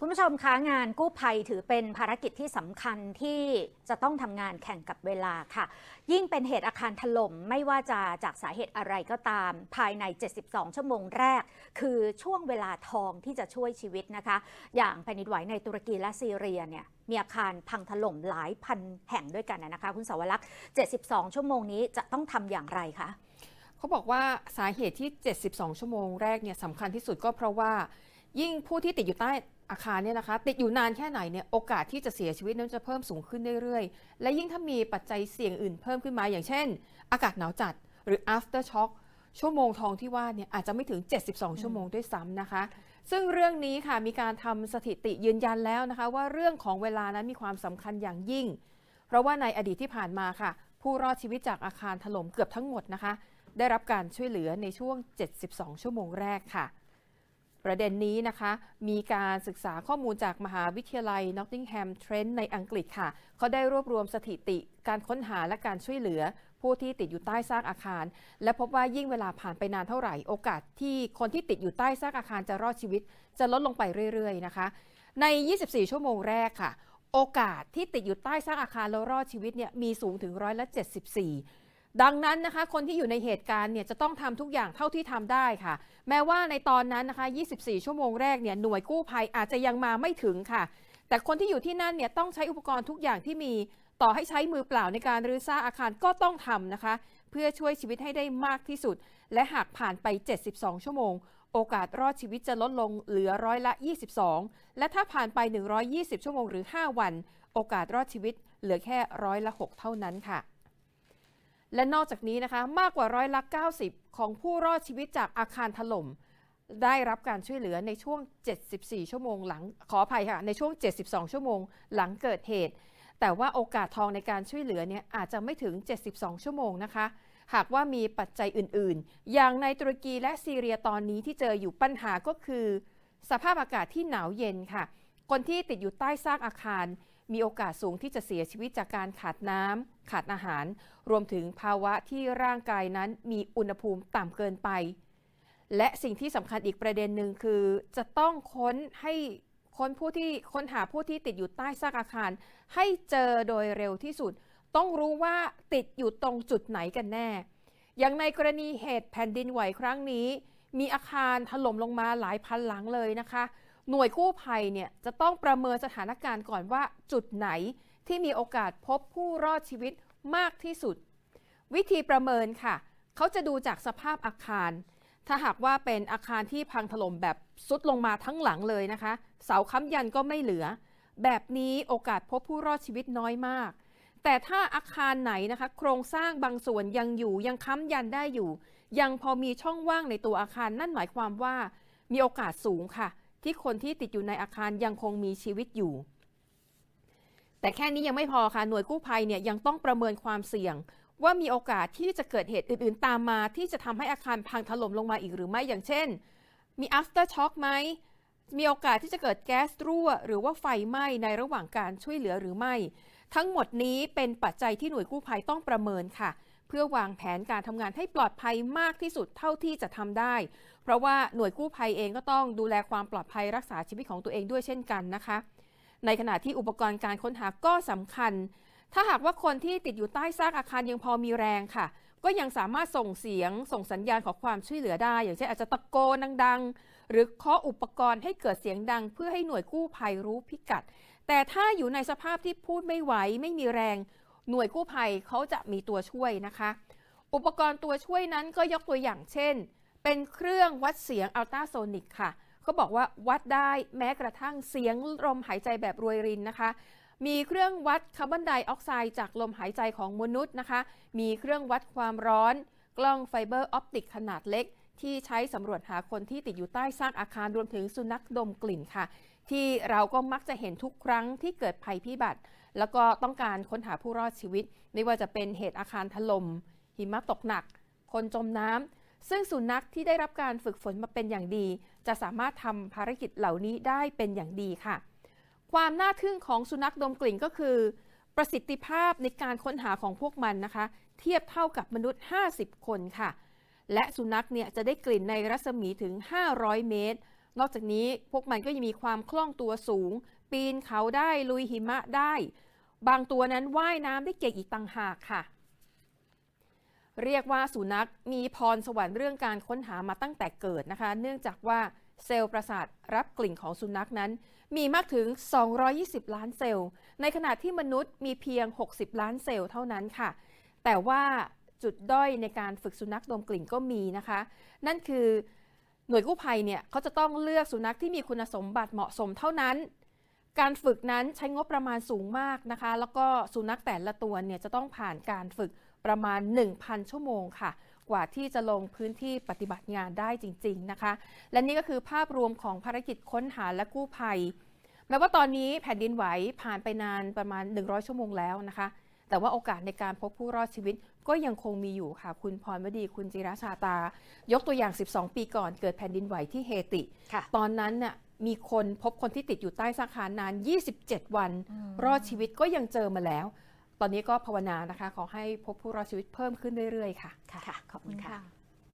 คุณผู้ชมคะงานกู้ภัยถือเป็นภารกิจที่สำคัญที่จะต้องทำงานแข่งกับเวลาค่ะ ยิ่งเป็นเหตุอาคารถล่มไม่ว่าจะจากสาเหตุอะไรก็ตาม ภายใน 72 ชั่วโมงแรก คือช่วงเวลาทองที่จะช่วยชีวิตนะคะ อย่างแผ่นดินไหวในตุรกีและซีเรียเนี่ยมีอาคารพังถล่มหลายพันแห่งด้วยกันนะคะ คุณสาวรักษ์ 72 ชั่วโมงนี้จะต้องทำอย่างไรคะเขาบอกว่าสาเหตุที่ 72 ชั่วโมงแรกเนี่ยสำคัญที่สุดก็เพราะว่ายิ่งผู้ที่ติดอยู่ใต้ อาคารเนี่ยนะคะ ติดอยู่นานแค่ไหนเนี่ยโอกาสที่จะเสียชีวิตนั้นจะเพิ่มสูงขึ้นเรื่อยๆ และยิ่งถ้ามีปัจจัยเสี่ยงอื่นเพิ่มขึ้นมาอย่างเช่น อากาศหนาวจัดหรือ after shock ชั่วโมงทองที่ว่าเนี่ยอาจจะไม่ถึง 72 ชั่วโมงด้วยซ้ำนะคะ ซึ่งเรื่องนี้ค่ะมีการทำสถิติยืนยันแล้วนะคะ ว่าเรื่องของเวลานั้นมีความสำคัญอย่างยิ่ง เพราะว่าในอดีตที่ผ่านมาค่ะ ผู้รอดชีวิตจากอาคารถล่มเกือบทั้งหมดนะคะ ได้รับการช่วยเหลือในช่วง 72 ชั่วโมงแรกค่ะ ประเด็นนี้นะคะ มีการศึกษาข้อมูลจากมหาวิทยาลัย Nottingham Trent ในอังกฤษค่ะ เขาได้รวบรวมสถิติการค้นหาและการช่วยเหลือ ผู้ที่ติดอยู่ใต้ซากอาคาร และพบว่ายิ่งเวลาผ่านไปนานเท่าไหร่ โอกาสที่คนที่ติดอยู่ใต้ซากอาคารจะรอดชีวิต จะลดลงไปเรื่อยๆนะคะ ใน 24 ชั่วโมงแรกค่ะ โอกาสที่ติดอยู่ใต้ซากอาคารแล้วรอดชีวิตเนี่ยมีสูงถึงร้อยละ74 ดังนั้นนะคะคนที่อยู่ในเหตุการณ์เนี่ยจะต้องทำทุกอย่างเท่าที่ทำได้ค่ะ แม้ว่าในตอนนั้นนะคะ 24 ชั่วโมงแรกเนี่ยหน่วยกู้ภัยอาจจะยังมาไม่ถึงค่ะ แต่คนที่อยู่ที่นั่นเนี่ยต้องใช้อุปกรณ์ทุกอย่างที่มี ต่อให้ใช้มือเปล่าในการรื้อซ่าอาคารก็ต้องทำนะคะ เพื่อช่วยชีวิตให้ได้มากที่สุด และหากผ่านไป 72 ชั่วโมง โอกาสรอดชีวิตจะลดลงเหลือร้อยละ 22 และถ้าผ่านไป 120 ชั่วโมงหรือ 5 วัน โอกาสรอดชีวิตเหลือแค่ร้อยละ 6 เท่านั้นค่ะ และนอกจากนี้นะคะมากกว่าร้อยละ 90 ของผู้รอดชีวิตจากอาคารถล่ม ได้รับการช่วยเหลือในช่วง 74 ชั่วโมงหลังขออภัยค่ะในช่วง 72 ชั่วโมงหลังเกิดเหตุ แต่ว่าโอกาสทองในการช่วยเหลือเนี่ยอาจจะไม่ถึง 72 ชั่วโมงนะคะ หากว่ามีปัจจัยอื่นๆ อย่างในตุรกีและซีเรียตอนนี้ที่เจออยู่ปัญหาก็คือ สภาพอากาศที่หนาวเย็นค่ะ คนที่ติดอยู่ใต้ซากอาคาร มีโอกาสสูงที่จะเสียชีวิตจากการขาดน้ำขาดอาหาร รวมถึงภาวะที่ร่างกายนั้นมีอุณหภูมิต่ำเกินไป และสิ่งที่สำคัญอีกประเด็นหนึ่งคือ จะต้องค้นให้ค้นผู้ที่ค้นหาผู้ที่ติดอยู่ใต้ซากอาคาร ให้เจอโดยเร็วที่สุด ต้องรู้ว่าติดอยู่ตรงจุดไหนกันแน่ อย่างในกรณีเหตุแผ่นดินไหวครั้งนี้ มีอาคารถล่มลงมาหลายพันหลังเลยนะคะ หน่วยกู้ภัยเนี่ยจะต้องประเมินสถานการณ์ก่อนว่าจุดไหนที่มีโอกาสพบผู้รอดชีวิตมากที่สุด วิธีประเมินค่ะ เขาจะดูจากสภาพอาคาร ถ้าหากว่าเป็นอาคารที่พังถล่มแบบซุดลงมาทั้งหลังเลยนะคะ เสาค้ำยันก็ไม่เหลือ แบบนี้โอกาสพบผู้รอดชีวิตน้อยมาก แต่ถ้าอาคารไหนนะคะ โครงสร้างบางส่วนยังอยู่ยังค้ำยันได้อยู่ ยังพอมีช่องว่างในตัวอาคารนั่นหมายความว่า มีโอกาสสูงค่ะ ที่คนที่ติดอยู่ในอาคารยังคงมีชีวิตอยู่ แต่แค่นี้ยังไม่พอค่ะหน่วยกู้ภัยเนี่ยยังต้องประเมินความเสี่ยง ว่ามีโอกาสที่จะเกิดเหตุอื่น ๆ ตามมา ที่จะทำให้อาคารพังถล่มลงมาอีกหรือไม่อย่างเช่น มี after shock ไหมมีโอกาสที่จะเกิดแก๊สรั่ว หรือว่าไฟไหม้ในระหว่างการช่วยเหลือหรือไม่ ทั้งหมดนี้เป็นปัจจัยที่หน่วยกู้ภัยต้องประเมินค่ะ เพื่อวางแผนการทำงานให้ปลอดภัยมากที่สุดเท่าที่จะทำได้ เพราะว่าหน่วยกู้ภัยเองก็ต้องดูแลความปลอดภัยรักษาชีวิตของตัวเองด้วยเช่นกันนะคะ ในขณะที่อุปกรณ์การค้นหาก็สำคัญ ถ้าหากว่าคนที่ติดอยู่ใต้ซากอาคารยังพอมีแรงค่ะ ก็ยังสามารถส่งเสียง ส่งสัญญาณขอความช่วยเหลือได้ อย่างเช่นอาจจะตะโกนดังๆ หรือเคาะอุปกรณ์ให้เกิดเสียงดัง เพื่อให้หน่วยกู้ภัยรู้พิกัด แต่ถ้าอยู่ในสภาพที่พูดไม่ไหวไม่มีแรง หน่วยกู้ภัยเขาจะมีตัวช่วยนะคะ อุปกรณ์ตัวช่วยนั้นก็ยกตัวอย่างเช่น เป็นเครื่องวัดเสียงอัลตราโซนิกค่ะเขาบอกว่าวัดได้แม้กระทั่งเสียงลมหายใจแบบรวยรินนะคะ มีเครื่องวัดคาร์บอนไดออกไซด์จากลมหายใจของมนุษย์นะคะ มีเครื่องวัดความร้อน กล้องไฟเบอร์ออปติกขนาดเล็ก ที่ใช้สำรวจหาคนที่ติดอยู่ใต้ซากอาคารรวมถึงสุนัขดมกลิ่นค่ะ ที่เราก็มักจะเห็นทุกครั้งที่เกิดภัยพิบัติ แล้วก็ต้องการค้นหาผู้รอดชีวิต ไม่ว่าจะเป็นเหตุอาคารถล่มหิมะตกหนัก คนจมน้ำซึ่งสุนัขที่ได้รับการฝึกฝนมาเป็นอย่างดี จะสามารถทำภารกิจเหล่านี้ได้เป็นอย่างดีค่ะ ความน่าทึ่งของสุนัขดมกลิ่นก็คือ ประสิทธิภาพในการค้นหาของพวกมันนะคะ เทียบเท่ากับมนุษย์ 50 คนค่ะ และสุนัขเนี่ยจะได้กลิ่นในรัศมีถึง 500 เมตร นอกจากนี้พวกมันก็ยังมีความคล่องตัวสูง ปีนเขาได้ลุยหิมะได้ บางตัวนั้นว่ายน้ำได้เก่งอีกต่างหากค่ะ เรียกว่าสุนัขมีพรสวรรค์เรื่องการค้นหามาตั้งแต่เกิดนะคะ เนื่องจากว่าเซลล์ประสาทรับกลิ่นของสุนัขนั้น มีมากถึง 220 ล้านเซลล์ ในขณะที่มนุษย์มีเพียง 60 ล้านเซลล์เท่านั้นค่ะ แต่ว่าจุดด้อยในการฝึกสุนัขดมกลิ่นก็มีนะคะ นั่นคือหน่วยกู้ภัยเนี่ยเขาจะต้องเลือกสุนัขที่มีคุณสมบัติเหมาะสมเท่านั้น การฝึกนั้นใช้งบประมาณสูงมากนะคะ แล้วก็สุนัขแต่ละตัวเนี่ยจะต้องผ่านการฝึกประมาณ 1,000 ชั่วโมงค่ะ กว่าที่จะลงพื้นที่ปฏิบัติงานได้จริง ๆนะคะ และนี่ก็คือภาพรวมของภารกิจค้นหาและกู้ภัย แม้ว่าตอนนี้แผ่นดินไหวผ่านไปนานประมาณ 100 ชั่วโมงแล้วนะคะ แต่ว่าโอกาสในการพบผู้รอดชีวิตก็ยังคงมีอยู่ค่ะ คุณพรวดีคุณจิราชาตา ยกตัวอย่าง 12 ปีก่อนเกิดแผ่นดินไหวที่เฮติค่ะตอนนั้นน่ะ มีคนพบคนที่ติดอยู่ใต้สะพานนาน 27 วัน รอดชีวิตก็ยังเจอมาแล้ว ตอนนี้ก็ภาวนานะคะ ขอให้พบผู้รอดชีวิตเพิ่มขึ้นเรื่อยๆ ค่ะ ค่ะ ขอบคุณค่ะ